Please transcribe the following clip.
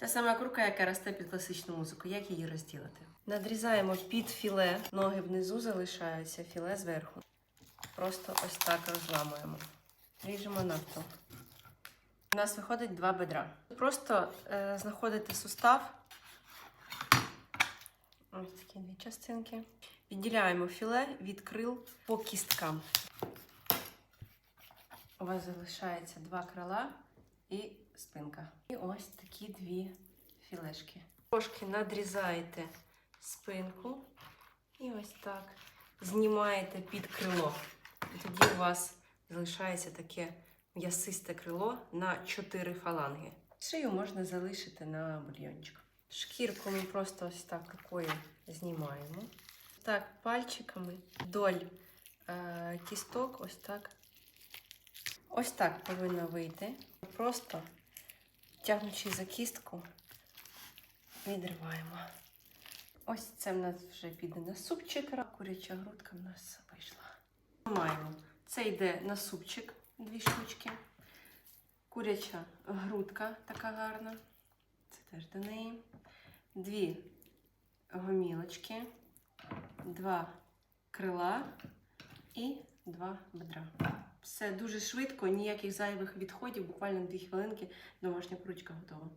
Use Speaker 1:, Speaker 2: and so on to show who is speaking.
Speaker 1: Та сама курка, яка росте під класичну музику. Як її розділити? Надрізаємо під філе, ноги внизу залишаються, філе зверху. Просто ось так розламуємо. Ріжемо навпіл. У нас виходить два бедра. Просто е, знаходите сустав. Ось такі дві частинки. Відділяємо філе від крил по кісткам. У вас залишається два крила і спинка. І ось такі дві філешки. Трошки надрізаєте спинку і ось так знімаєте під крило. І тоді у вас залишається таке м'ясисте крило на 4 фаланги. Шию можна залишити на бульйончик. Шкірку ми просто ось так рукою знімаємо. Так, пальчиками вдоль е, кісток, ось так. Ось так повинно вийти. Просто тягнучи за кістку, відриваємо. Ось це в нас вже піде на супчик. Куряча грудка в нас вийшла. Маємо. Це йде на супчик, дві штучки. Куряча грудка така гарна. Це теж до неї. Дві гомілочки, два крила і два бедра. Все дуже швидко, ніяких зайвих відходів, буквально дві хвилинки, домашня кручка готова.